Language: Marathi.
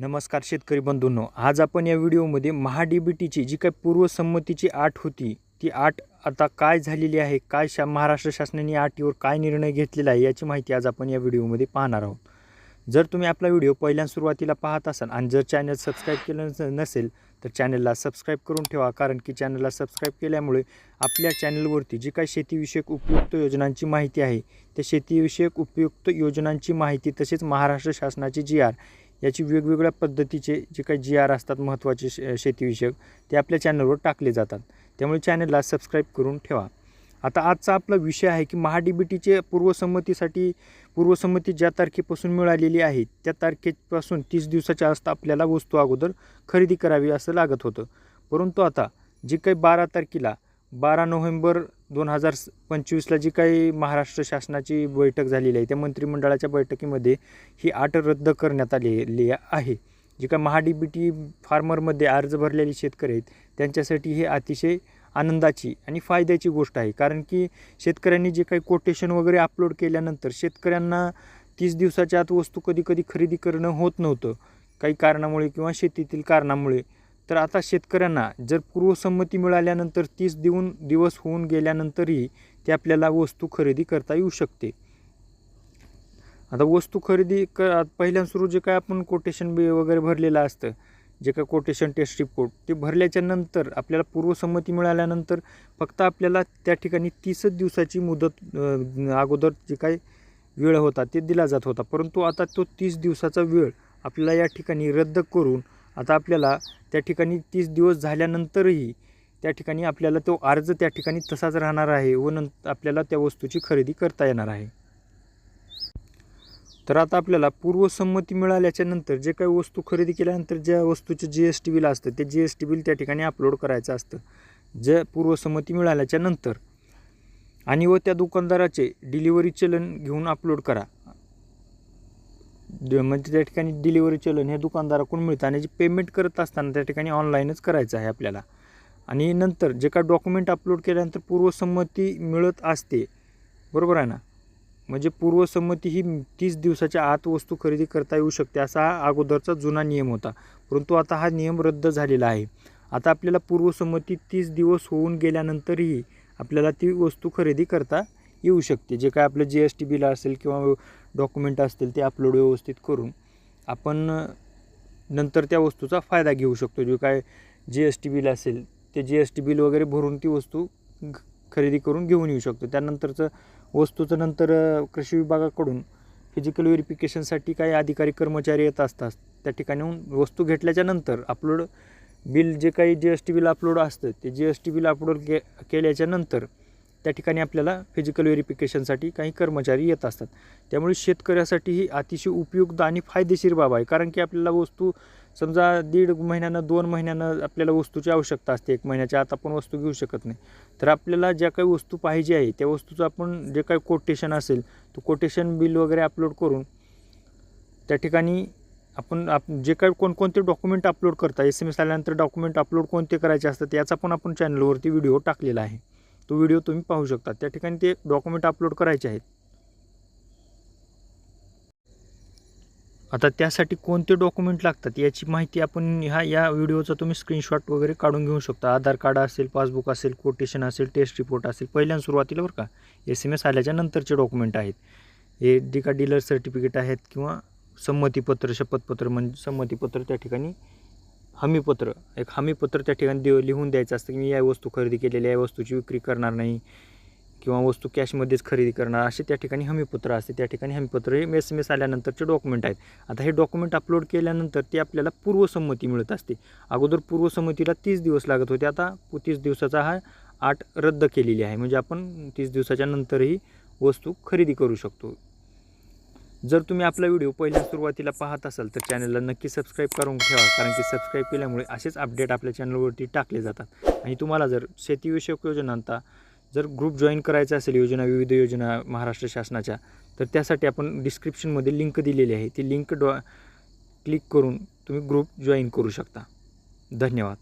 नमस्कार शेतकरी बंधूंनो आज आपण या व्हिडिओमध्ये महाडीबीटीची जी काही पूर्वसंमतीची आठ होती ती आठ आता काय झालेली आहे काय शा महाराष्ट्र शासनाने या काय निर्णय घेतलेला आहे याची माहिती आज आपण या व्हिडिओमध्ये पाहणार आहोत. जर तुम्ही आपला व्हिडिओ पहिल्या सुरुवातीला पाहत असाल आणि जर चॅनल सबस्क्राईब केलं नसेल तर चॅनलला सबस्क्राईब करून ठेवा कारण की चॅनलला सबस्क्राईब केल्यामुळे आपल्या चॅनलवरती जी काही शेतीविषयक उपयुक्त योजनांची माहिती आहे त्या शेतीविषयक उपयुक्त योजनांची माहिती तसेच महाराष्ट्र शासनाची जी आर याची वेगवेगळ्या पद्धतीचे जे काही जी आर असतात महत्त्वाचे शे शेतीविषयक ते आपल्या चॅनलवर टाकले जातात. त्यामुळे चॅनलला सबस्क्राईब करून ठेवा. आता आजचा आपला विषय आहे की महाडीबीटीचे पूर्वसंमतीसाठी पूर्वसंमती ज्या तारखेपासून मिळालेली आहे त्या तारखेपासून तीस दिवसाच्या आस्त आपल्याला वस्तू अगोदर खरेदी करावी असं लागत होतं. परंतु आता जी काही बारा तारखेला बारा नोव्हेंबर दोन हजार पंचवीसला जी काही महाराष्ट्र शासनाची बैठक झालेली आहे त्या मंत्रिमंडळाच्या बैठकीमध्ये ही अट रद्द करण्यात आलेली आहे. जी काय टी फार्मरमध्ये अर्ज भरलेले शेतकरी आहेत त्यांच्यासाठी हे अतिशय आनंदाची आणि फायद्याची गोष्ट आहे. कारण की शेतकऱ्यांनी जे काही कोटेशन वगैरे अपलोड केल्यानंतर शेतकऱ्यांना तीस दिवसाच्या आत वस्तू कधी कधी खरेदी करणं होत नव्हतं. काही कारणामुळे किंवा शेतीतील कारणामुळे तर आता शेतकऱ्यांना जर पूर्वसंमती मिळाल्यानंतर तीस देऊन दिवस होऊन गेल्यानंतरही ते आपल्याला वस्तू खरेदी करता येऊ शकते. आता वस्तू खरेदी क पहिल्या सुरू जे काय आपण कोटेशन बी वगैरे भरलेलं असतं जे काय कोटेशन टेस्ट रिपोर्ट ते भरल्याच्या नंतर आपल्याला पूर्वसंमती मिळाल्यानंतर फक्त आपल्याला त्या ठिकाणी तीसच दिवसाची मुदत अगोदर जे काय वेळ होता ते दिला जात होता. परंतु आता तो तीस दिवसाचा वेळ आपल्याला या ठिकाणी रद्द करून आता आपल्याला त्या ठिकाणी तीस दिवस झाल्यानंतरही त्या ठिकाणी आपल्याला तो अर्ज त्या ठिकाणी तसाच राहणार आहे व नंतर आपल्याला त्या वस्तूची खरेदी करता येणार आहे. तर आता आपल्याला पूर्वसंमती मिळाल्याच्या नंतर जे काही वस्तू खरेदी केल्यानंतर ज्या वस्तूचे जी एस टी बिल असतं ते जी एस टी बिल त्या ठिकाणी अपलोड करायचं असतं. जे पूर्वसंमती मिळाल्याच्या नंतर आणि व त्या दुकानदाराचे डिलिव्हरी चलन घेऊन अपलोड करा. म्हणजे त्या ठिकाणी डिलिव्हरी चलन हे दुकानदाराकडून मिळतं आणि जे पेमेंट करत असताना त्या ठिकाणी ऑनलाईनच करायचं आहे आपल्याला. आणि नंतर जे काय डॉक्युमेंट अपलोड केल्यानंतर पूर्वसंमती मिळत असते बरोबर आहे ना? म्हणजे पूर्वसंमती ही तीस दिवसाच्या आत वस्तू खरेदी करता येऊ शकते असा हा अगोदरचा जुना नियम होता. परंतु आता हा नियम रद्द झालेला आहे. आता आपल्याला पूर्वसंमती तीस दिवस होऊन गेल्यानंतरही आपल्याला ती वस्तू खरेदी करता येऊ शकते. जे काय आपलं जी एस टी बिल असेल किंवा डॉक्युमेंट असतील ते अपलोड व्यवस्थित करून आपण नंतर त्या वस्तूचा फायदा घेऊ शकतो. जे काय जी एस टी बिल असेल ते जी एस टी बिल वगैरे भरून ती वस्तू खरेदी करून घेऊन येऊ शकतो. त्यानंतरचं वस्तूचं नंतर कृषी विभागाकडून फिजिकल व्हेरिफिकेशनसाठी काही अधिकारी कर्मचारी येत असतात. त्या ठिकाणीहून वस्तू घेतल्याच्या नंतर अपलोड बिल जे काही G S T bill upload असतं ते G S T bill upload के केल्याच्यानंतर त्या ठिकाणी आपल्याला फिजिकल व्हेरिफिकेशनसाठी काही कर्मचारी येत असतात. त्यामुळे शेतकऱ्यासाठी ही अतिशय उपयुक्त आणि फायदेशीर बाब आहे. कारण की आपल्याला वस्तू समजा दीड महिन्यानं दोन महिन्यानं आपल्याला वस्तूची आवश्यकता असते. एक महिन्याच्या आत आपण वस्तू घेऊ शकत नाही. तर आपल्याला ज्या काही वस्तू पाहिजे आहे त्या वस्तूचं आपण जे काही कोटेशन असेल तो कोटेशन बिल वगैरे अपलोड करून त्या ठिकाणी आपण आप जे काही कोणकोणते डॉक्युमेंट अपलोड करता एस एम एस आल्यानंतर डॉक्युमेंट अपलोड कोणते करायचे असतात याचा पण आपण चॅनलवरती व्हिडिओ टाकलेला आहे. तो व्हिडिओ तुम्ही पाहू शकता. त्या ठिकाणी ते डॉक्युमेंट अपलोड करायचे आहेत. आता त्यासाठी कोणते डॉक्युमेंट लागतात याची माहिती आपण ह्या या व्हिडिओचा तुम्ही स्क्रीनशॉट वगैरे काढून घेऊ शकता. आधार कार्ड असेल पासबुक असेल कोटेशन असेल टेस्ट रिपोर्ट असेल पहिल्यांदा सुरुवातीला बरं का एस एम एस आल्याच्या नंतरचे डॉक्युमेंट आहेत. हे जे का डीलर सर्टिफिकेट आहेत किंवा संमतीपत्र शपथपत्र म्हणजे संमतीपत्र त्या ठिकाणी हमीपत्र एक हमीपत्र त्या ठिकाणी देव लिहून द्यायचं असतं की मी या वस्तू खरेदी केलेली आहे या वस्तूची विक्री करणार नाही किंवा वस्तू कॅशमध्येच खरेदी करणार असे त्या ठिकाणी हमीपत्र असते. त्या ठिकाणी हमीपत्र हे एस एम एस आल्यानंतरचे डॉक्युमेंट आहेत. आता हे डॉक्युमेंट अपलोड केल्यानंतर ते आपल्याला पूर्वसंमती मिळत असते. अगोदर पूर्वसंमतीला तीस दिवस लागत होते. आता तीस दिवसाचा हा आठ रद्द केलेली आहे. म्हणजे आपण तीस दिवसाच्या नंतरही वस्तू खरेदी करू शकतो. जर तुम्ही आपला व्हिडिओ पहिल्या सुरुवातीला पाहत असाल तर चॅनलला नक्की सबस्क्राईब करून ठेवा कारण की सबस्क्राईब केल्यामुळे असेच अपडेट आपल्या चॅनलवरती टाकले जातात. आणि तुम्हाला जर शेतीविषयक योजनांचा जर ग्रुप जॉईन करायचा असेल योजना विविध योजना महाराष्ट्र शासनाच्या तर त्यासाठी आपण डिस्क्रिप्शनमध्ये लिंक दिलेली आहे. ती लिंक डॉ क्लिक करून तुम्ही ग्रुप जॉईन करू शकता. धन्यवाद.